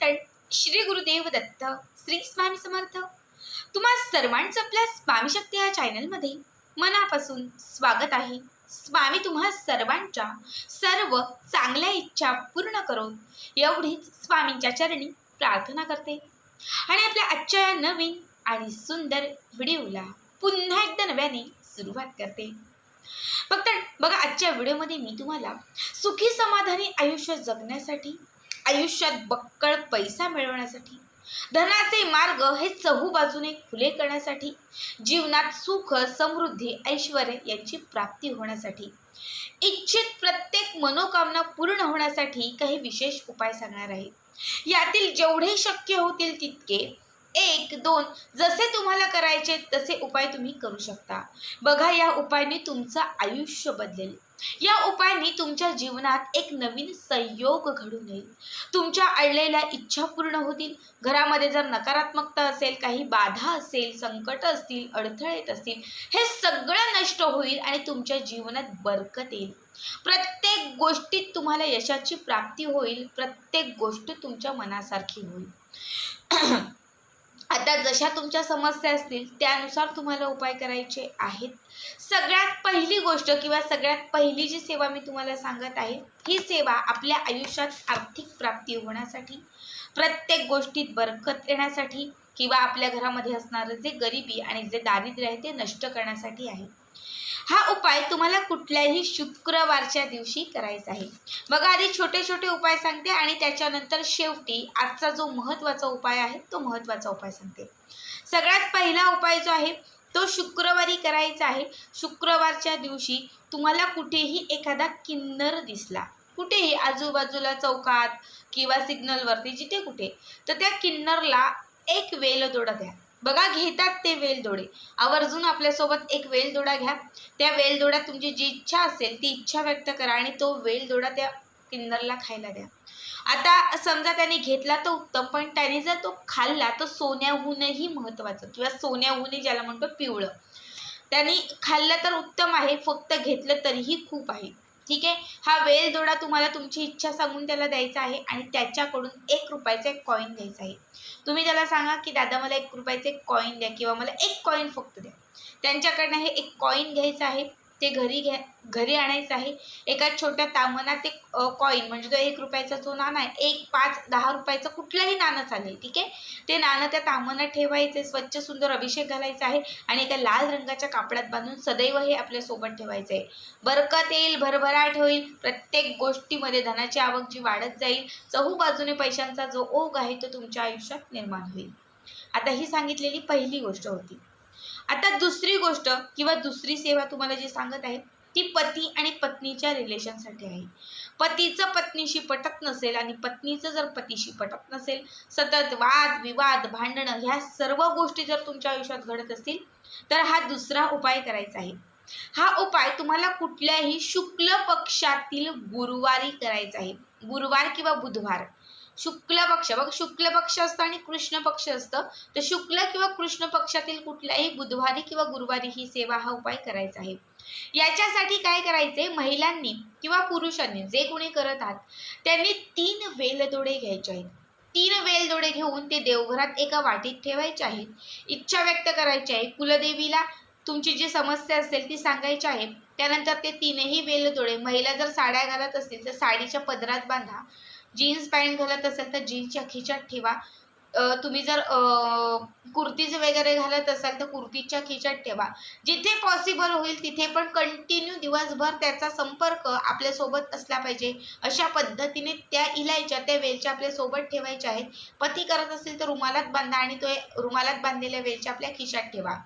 चिंतन श्री गुरुदेव दत्त श्री स्वामी समर्थ. तुम्हा सर्वांचं आपल्या स्वामी शक्ती या चॅनलमध्ये मनापासून स्वागत आहे. स्वामी तुम्हा सर्वांच्या सर्व चांगल्या इच्छा पूर्ण करून एवढीच स्वामींच्या चरणी प्रार्थना करते. आणि आपल्या आजच्या या नवीन आणि सुंदर व्हिडिओला पुन्हा एकदा नव्याने सुरुवात करते. फक्त बघा आजच्या व्हिडिओमध्ये मी तुम्हाला सुखी समाधानी आयुष्य जगण्यासाठी आयुष्यात बक्कळ पैसा मिळवण्यासाठी धनाचे मार्ग हे चहू बाजूने खुले करण्यासाठी जीवनात सुख समृद्धी ऐश्वर यांची प्राप्ती होण्यासाठी इच्छित प्रत्येक मनोकामना पूर्ण होण्यासाठी काही विशेष उपाय सांगणार आहे. यातील जेवढे शक्य होतील तितके एक दोन जसे तुम्हाला करायचे तसे उपाय तुम्ही करू शकता. बघा या उपायाने तुमचं आयुष्य बदलेल. या उपायांनी तुमच्या जीवनात एक नवीन संयोग घडून येईल. तुमच्या अडलेल्या इच्छा पूर्ण होतील. घरामध्ये जर नकारात्मकता असेल काही बाधा असेल संकट असतील अडथळे येत असतील हे सगळं नष्ट होईल आणि तुमच्या जीवनात बरकत येईल. प्रत्येक गोष्टीत तुम्हाला यशाची प्राप्ती होईल. प्रत्येक गोष्ट तुमच्या मनासारखी होईल. आता जशा तुमच्या समस्या असतील त्यानुसार तुम्हाला उपाय करायचे आहेत. सगळ्यात पहिली गोष्ट किंवा सगळ्यात पहिली जी सेवा मी तुम्हाला सांगत आहे ही सेवा आपल्या आयुष्यात आर्थिक प्राप्ती होण्यासाठी प्रत्येक गोष्टीत बरकत येण्यासाठी किंवा आपल्या घरामध्ये असणारं जे गरिबी आणि जे दारिद्र्य आहे ते नष्ट करण्यासाठी आहे. हा उपाय तुम्हाला कुठल्याही शुक्रवारच्या दिवशी करायचा आहे. बघा आधी छोटे छोटे उपाय सांगते आणि त्याच्यानंतर शेवटी आजचा जो महत्त्वाचा उपाय आहे तो महत्त्वाचा उपाय सांगते. सगळ्यात पहिला उपाय जो आहे तो शुक्रवारी करायचा आहे. शुक्रवारच्या दिवशी तुम्हाला कुठेही एखादा किन्नर दिसला कुठेही आजूबाजूला चौकात किंवा सिग्नलवरती जिथे कुठे तर त्या किन्नरला एक वेल दोडा द्या. बघा घेतात ते वेलदोडे. आवर्जून आपल्यासोबत एक वेलदोडा घ्या. त्या वेलदोड्यात तुमची जी इच्छा असेल ती इच्छा व्यक्त करा आणि तो वेलदोडा त्या किन्नरला खायला द्या. आता समजा त्याने घेतला तर उत्तम पण त्याने जर तो खाल्ला तर सोन्याहूनही महत्त्वाचं किंवा सोन्याहूनही ज्याला म्हणतो पिवळं. त्याने खाल्लं तर उत्तम आहे फक्त घेतलं तरीही खूप आहे. ठीक आहे? हा वेल दोडा तुम्हाला तुमची इच्छा सांगून त्याला द्यायचा आहे आणि त्याच्याकडून एक रुपयाचा एक कॉईन द्यायचा आहे. तुम्ही त्याला सांगा की दादा मला एक रुपयाचे एक कॉईन द्या किंवा मला एक कॉईन फक्त द्या. त्यांच्याकडनं हे एक कॉईन घ्यायचं आहे. ते घरी घ्या घरी आणायचं आहे. एका छोट्या तामनात एक कॉईन म्हणजे तो एक रुपयाचा जो नाणं आहे एक पाच दहा रुपयाचं कुठलंही नाणं चालेल ठीक आहे? ते नाणं त्या तामनात ठेवायचे स्वच्छ सुंदर अभिषेक घालायचा आहे आणि एका लाल रंगाच्या कापडात बांधून सदैव हे आपल्यासोबत ठेवायचं आहे. बरकत येईल भरभराट होईल प्रत्येक गोष्टीमध्ये धनाची आवक जी वाढत जाईल चहू बाजूने पैशांचा जो ओघ आहे तो तुमच्या आयुष्यात निर्माण होईल. आता ही सांगितलेली पहिली गोष्ट होती. आता दुसरी गोष्ट किंवा दुसरी सेवा तुम्हाला जी सांगत आहे ती पती आणि पत्नीच्या रिलेशनसाठी आहे. पतीचं पत्नीशी पटत नसेल आणि पत्नीचं जर पतीशी पटत नसेल सतत वाद विवाद भांडणं ह्या सर्व गोष्टी जर तुमच्या आयुष्यात घडत असतील तर हा दुसरा उपाय करायचा आहे. हा उपाय तुम्हाला कुठल्याही शुक्ल पक्षातील गुरुवारी करायचा आहे. गुरुवार किंवा बुधवार. शुक्ल पक्ष. बघ शुक्ल पक्ष असतं आणि कृष्ण पक्ष असतं. तर शुक्ल किंवा कृष्ण पक्षातील कुठल्याही बुधवारी किंवा गुरुवारी ही सेवा हा उपाय करायचा आहे. याच्यासाठी काय करायचे महिलांनी किंवा पुरुषांनी जे कोणी करत आहात त्यांनी तीन वेलदोडे घ्यायचे आहेत. तीन वेलदोडे घेऊन ते देवघरात एका वाटीत ठेवायचे आहेत. इच्छा व्यक्त करायची आहे. कुलदेवीला तुमची जी समस्या असेल ती सांगायची आहे. त्यानंतर ते तीनही वेलदोडे महिला जर साड्या घालत असतील तर साडीच्या पदरात बांधा. जीन्स पॅन्ट घालत असेल तर जीन्सच्या खिच्यात ठेवा. तुम्ही जर कुर्तीज वगैरे घालत असाल तर कुर्तीच्या खिच्यात ठेवा. जिथे पॉसिबल होईल तिथे पण कंटिन्यू दिवसभर त्याचा संपर्क आपल्यासोबत असला पाहिजे. अशा पद्धतीने त्या इलायच्या त्या वेलच्या आपल्यासोबत ठेवायच्या आहेत. पती करत असेल तर रुमालात बांधा आणि तो रुमालात बांधलेल्या वेलच्या आपल्या खिशात ठेवा.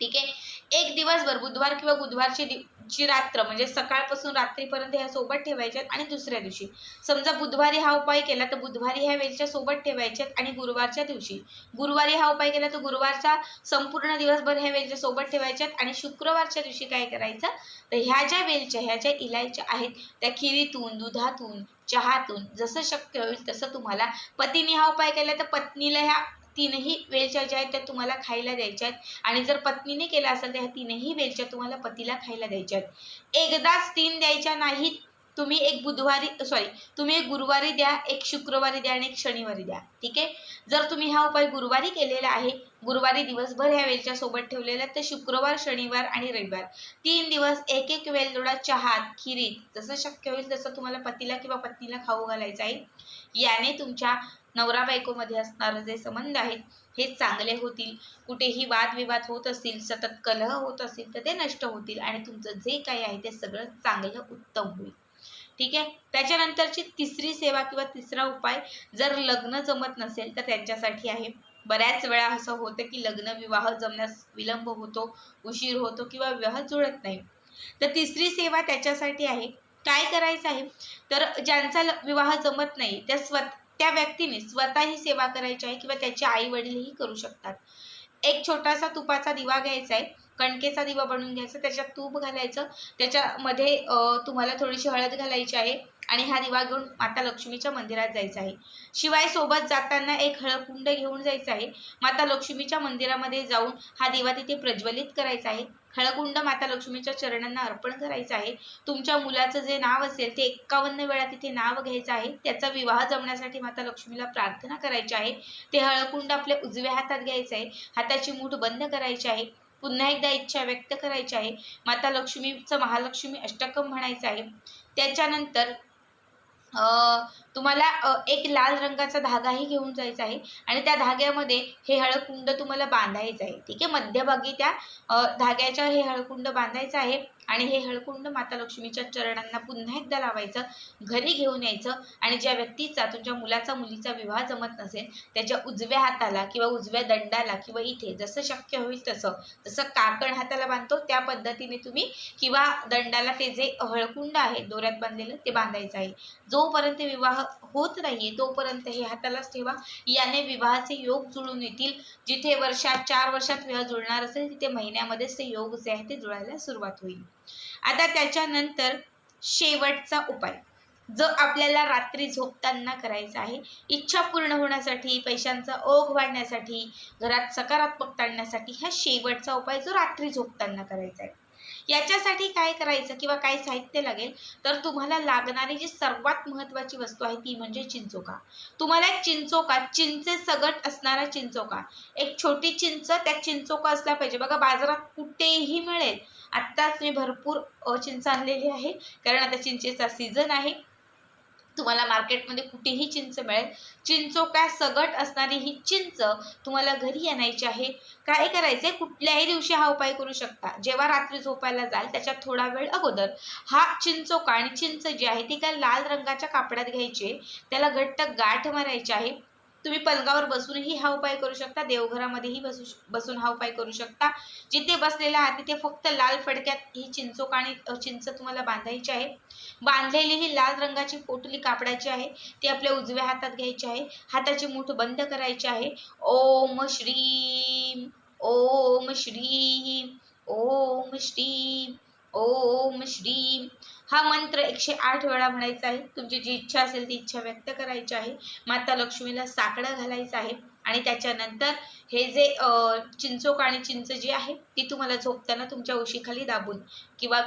ठीक आहे? एक दिवसभर बुधवार किंवा बुधवारची दि ची रात्र म्हणजे सकाळपासून रात्रीपर्यंत ह्या सोबत ठेवायच्यात आणि दुसऱ्या दिवशी. समजा बुधवारी हा उपाय केला तर बुधवारी ह्या वेलच्या सोबत ठेवायच्यात आणि गुरुवारच्या दिवशी. गुरुवारी हा उपाय केला तर गुरुवारचा संपूर्ण दिवसभर ह्या वेलच्या सोबत ठेवायच्यात आणि शुक्रवारच्या दिवशी काय करायचं? तर ह्या ज्या वेलच्या ह्या ज्या इलायच्या आहेत त्या खिरीतून दुधातून चहातून जसं शक्य होईल तसं तुम्हाला पतीने हा उपाय केला तर पत्नीला ह्या तीनही वेलच्या ज्या आहेत त्या तुम्हाला खायला द्यायच्या आहेत आणि जर पत्नीने केला असेल तर ह्या तीनही वेलच्या तुम्हाला पतीला खायला द्यायच्या आहेत एकदाच तीन द्यायच्या नाहीत तुम्ही एक बुधवारी सॉरी तुम्ही एक गुरुवारी द्या एक शुक्रवारी द्या आणि एक शनिवारी द्या. ठीक आहे? जर तुम्ही हा उपाय गुरुवारी केलेला आहे गुरुवारी दिवसभर ह्या वेलच्या सोबत ठेवलेल्या तर शुक्रवार शनिवार आणि रविवार. तीन दिवस एक एक वेल जोडा चहात खिरीत जसं शक्य होईल तसं तुम्हाला पतीला किंवा पत्नीला खाऊ घालायचं आहे. याने तुमच्या नवरा बायकोमध्ये असणारे जे संबंध आहेत हे चांगले होतील. कुठेही वादविवाद होत असतील सतत कलह होत असतील तर ते नष्ट होतील आणि तुमचं जे काही आहे ते सगळं चांगलं उत्तम होईल. ठीक आहे? त्याच्यानंतरची तिसरी सेवा किंवा तिसरा उपाय जर लग्न जमत नसेल तर त्यांच्यासाठी आहे. बऱ्याच वेळा असं होतं की लग्न विवाह जमण्यास विलंब होतो उशीर होतो किंवा विवाह जुळत नाही. तर तिसरी सेवा त्याच्यासाठी आहे. काय करायचं आहे? तर ज्यांचा ल- विवाह जमत नाही त्या स्वत त्या व्यक्तीने स्वतः ही सेवा करायची आहे किंवा त्याचे आई वडीलही करू शकतात. एक छोटासा तुपाचा दिवा घ्यायचा आहे. कणकेचा दिवा बनवून घ्यायचा. त्याच्यात तूप घालायचं. त्याच्यामध्ये तुम्हाला थोडीशी हळद घालायची आहे. आणि हा दिवा घेऊन माता लक्ष्मीच्या मंदिरात जायचं आहे. शिवाय सोबत जाताना एक हळकुंड घेऊन जायचं आहे. माता लक्ष्मीच्या मंदिरामध्ये जाऊन हा दिवा तिथे प्रज्वलित करायचा आहे. हळकुंड माता लक्ष्मीच्या चरणांना अर्पण करायचं आहे. तुमच्या मुलाचं जे नाव असेल ते एक्कावन्न वेळा तिथे नाव घ्यायचं आहे. त्याचा विवाह जमण्यासाठी माता लक्ष्मीला प्रार्थना करायची आहे. ते हळकुंड आपल्या उजव्या हातात घ्यायचं आहे. हाताची मूठ बंद करायची आहे. पुन्हा एकदा इच्छा व्यक्त करायची आहे. माता लक्ष्मीचं महालक्ष्मी अष्टकम म्हणायचं आहे. त्याच्यानंतर तुम्हाला एक लाल रंगाचा धागाही घेऊन जायचा आहे आणि त्या धाग्यामध्ये हे हळकुंड तुम्हाला बांधायचं आहे. ठीक आहे? मध्यभागी त्या धाग्याच्या हे हळकुंड बांधायचं आहे. आणि हे हळकुंड माता लक्ष्मीच्या चरणांना पुन्हा एकदा लावायचं घरी घेऊन यायचं आणि ज्या व्यक्तीचा तुमच्या मुलाचा मुलीचा विवाह जमत नसेल त्याच्या उजव्या हाताला किंवा उजव्या दंडाला किंवा इथे जसं शक्य होईल तसं जसं काकण हाताला बांधतो त्या पद्धतीने तुम्ही किंवा दंडाला ते जे हळकुंड आहे दोऱ्यात बांधलेलं ते बांधायचं आहे. जोपर्यंत विवाह होत नाहीये तोपर्यंत हे हातालाच ठेवा. याने विवाहाचे योग जुळून येतील. जिथे वर्षात चार वर्षात विवाह जुळणार असेल तिथे महिन्यामध्येच ते योग जे आहे ते जुळायला सुरुवात होईल. आता त्याच्यानंतर शेवटचा उपाय. जो आपल्याला रात्री झोपताना करायचा आहे. इच्छा पूर्ण होण्यासाठी पैशांचा ओघ वाढण्यासाठी घरात सकारात्मकता आणण्यासाठी हा शेवटचा उपाय जो रात्री झोपताना करायचा आहे. याच्यासाठी काय करायचं किंवा काय साहित्य लागेल? तर तुम्हाला लागणारी जी सर्वात महत्त्वाची वस्तू आहे ती म्हणजे चिंचोका. तुम्हाला एक चिंचोका चिंचे सगट असणारा चिंचोका. एक छोटी चिंच त्या चिंचोका असला पाहिजे. बघा बाजारात कुठेही मिळेल. आत्ताच मी भरपूर चिंच आणलेली आहे. कारण आता चिंचेचा सीझन आहे. तुम्हाला मार्केटमध्ये कुठेही चिंच मिळेल. चिंचोका सगट असणारी ही चिंच तुम्हाला घरी आणायची आहे. काय करायचे कुठल्याही दिवशी हा उपाय करू शकता. जेव्हा रात्री झोपायला जाल त्याच्यात थोडा वेळ अगोदर हा चिंचोका आणि चिंच जी आहे ती काय लाल रंगाच्या कापडात घ्यायची त्याला घट्ट गाठ मारायची आहे. तुम्ही पलंगावर बसूनही हा उपाय करू शकता देवघरामध्येही बसू बसून हा उपाय करू शकता. जिथे बसलेला आहात तिथे फक्त लाल फडक्यात ही चिंचोक आणि चिंच तुम्हाला बांधायची आहे. बांधलेली ही लाल रंगाची पोटली कापडाची आहे. ती आपल्या उजव्या हातात घ्यायची आहे. हाताची मूठ बंद करायची आहे. ओम श्रीम ओम श्रीम ओम श्रीम ओम श्रीम. हा मंत्र एकशे आठ वेळा म्हणायचा आहे. तुमची जी इच्छा असेल ती इच्छा व्यक्त करायची आहे. माता लक्ष्मीला साकडं घालायचं आहे. आणि त्याच्यानंतर हे जे चिंचोक आणि चिंच जी आहे ती तुम्हाला झोपताना तुमच्या उशीखाली दाबून किंवा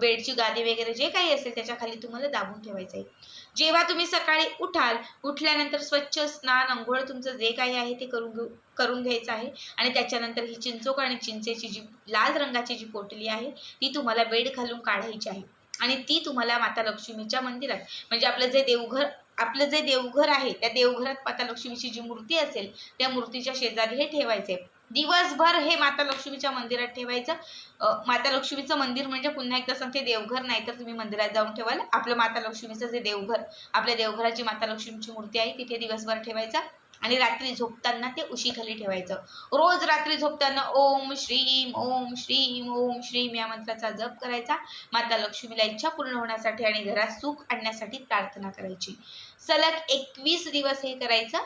बेडची गादी वगैरे जे काही असेल त्याच्याखाली तुम्हाला दाबून ठेवायचं आहे. जेव्हा तुम्ही सकाळी उठाल उठल्यानंतर स्वच्छ स्नान अंघोळ तुमचं जे काही आहे ते करून घेऊ करून घ्यायचं आहे. आणि त्याच्यानंतर ही चिंचोक आणि चिंचेची जी लाल रंगाची जी पोटली आहे ती तुम्हाला बेड घालून काढायची आहे. आणि ती तुम्हाला माता लक्ष्मीच्या मंदिरात म्हणजे आपलं जे देवघर आपलं जे देवघर आहे त्या देवघरात माता लक्ष्मीची जी मूर्ती असेल त्या मूर्तीच्या शेजारी हे ठेवायचे. दिवसभर हे माता लक्ष्मीच्या मंदिरात ठेवायचं. माता लक्ष्मीचं मंदिर म्हणजे पुन्हा एकदा सांगते देवघर नाही तर तुम्ही मंदिरात जाऊन ठेवाल. आपलं माता लक्ष्मीचं जे देवघर आपल्या देवघराची माता लक्ष्मीची मूर्ती आहे तिथे दिवसभर ठेवायचा. आणि रात्री झोपताना ते उशीखाली ठेवायचं. रोज रात्री झोपताना ओम श्रीम ओम श्रीम ओम श्रीम या मंत्राचा जप करायचा. माता लक्ष्मीला इच्छा पूर्ण होण्यासाठी आणि घरात सुख आणण्यासाठी प्रार्थना करायची. सलग एकवीस दिवस हे करायचं.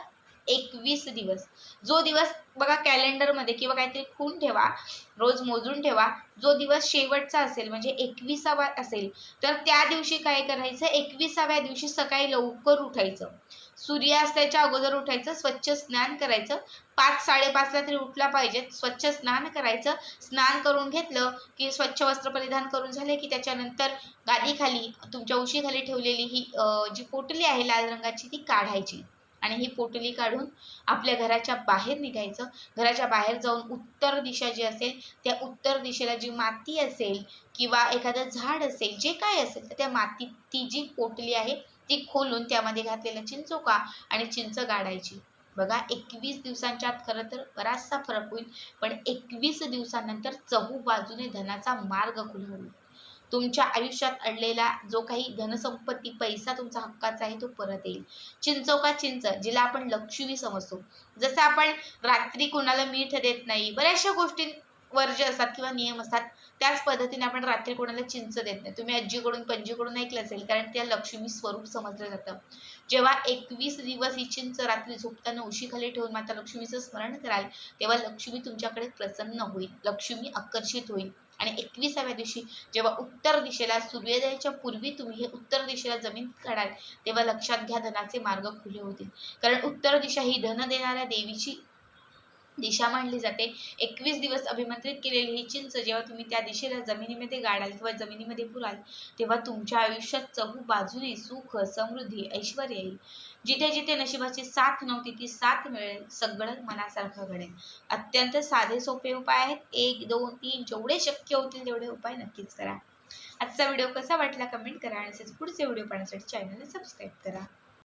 एकवीस दिवस. जो दिवस बघा कॅलेंडरमध्ये किंवा काहीतरी खून ठेवा रोज मोजून ठेवा जो दिवस शेवटचा असेल म्हणजे एकविसावा असेल तर त्या दिवशी काय करायचं? एकविसाव्या दिवशी सकाळी लवकर उठायचं. सूर्यास्ताच्या अगोदर उठायचं स्वच्छ स्नान करायचं. पाच साडेपाचला तरी उठला पाहिजे स्वच्छ स्नान करायचं. स्नान करून घेतलं की स्वच्छ वस्त्र परिधान करून झाले की त्याच्यानंतर गादीखाली तुमच्या उशीखाली ठेवलेली ही जी पोटली आहे लाल रंगाची ती काढायची. आणि ही पोटली काढून आपल्या घराच्या बाहेर निघायचं. घराच्या बाहेर जाऊन उत्तर दिशा जी असेल त्या उत्तर दिशेला जी माती असेल किंवा एखादं झाड असेल जे काय असेल तर त्या माती ती जी पोटली आहे ती खोलून त्यामध्ये घातलेला चिंचोका आणि चिंच गाडायची. बघा एकवीस दिवसांच्या आत खरं तर बराचसा फरक होईल पण एकवीस दिवसानंतर चहू बाजूने धनाचा मार्ग खुला होईल तुमच्या आयुष्यात अडलेला जो काही धनसंपत्ती पैसा तुमचा हक्काचा आहे तो परत येईल. चिंचोका चिंच जिला आपण लक्ष्मी समजतो. जसं आपण रात्री कोणाला मीठ देत नाही बऱ्याचशा गोष्टी वर्ज्य असतात किंवा नियम असतात त्याच पद्धतीने आपण रात्री कोणाला चिंच देत नाही. तुम्ही आजीकडून पणजीकडून ऐकलं असेल कारण त्या लक्ष्मी स्वरूप समजलं जातं. जेव्हा एकवीस दिवस ही चिंच रात्री झोपताना उशीखाली ठेवून माता लक्ष्मीचं स्मरण कराल तेव्हा लक्ष्मी तुमच्याकडे प्रसन्न होईल लक्ष्मी आकर्षित होईल. आणि एकविसाव्या दिवशी जेव्हा उत्तर दिशेला सूर्योदयाच्या पूर्वी तुम्ही हे उत्तर दिशेला जमीन काढाल तेव्हा लक्षात घ्या धनाचे मार्ग खुले होतील. कारण उत्तर दिशा ही धन देणाऱ्या देवीची दिशा मानली जाते. एकवीस दिवस अभिमंत्रित केलेली ही चिंच जेव्हा तुम्ही त्या दिशेला जमिनीमध्ये गाडाल किंवा जमिनीमध्ये पुराल तेव्हा तुमच्या आयुष्यात चहू बाजूने सुख समृद्धी ऐश्वर येईल. जिथे जिथे नशिबाची साथ नव्हती ती साथ मिळेल सगळं मनासारखं घडेल. अत्यंत साधे सोपे उपाय आहेत. एक दोन तीन जेवढे शक्य होतील तेवढे उपाय नक्कीच करा. आजचा व्हिडिओ कसा वाटला कमेंट करा आणि पुढचे व्हिडिओ पाहण्यासाठी चॅनलला सबस्क्राईब करा.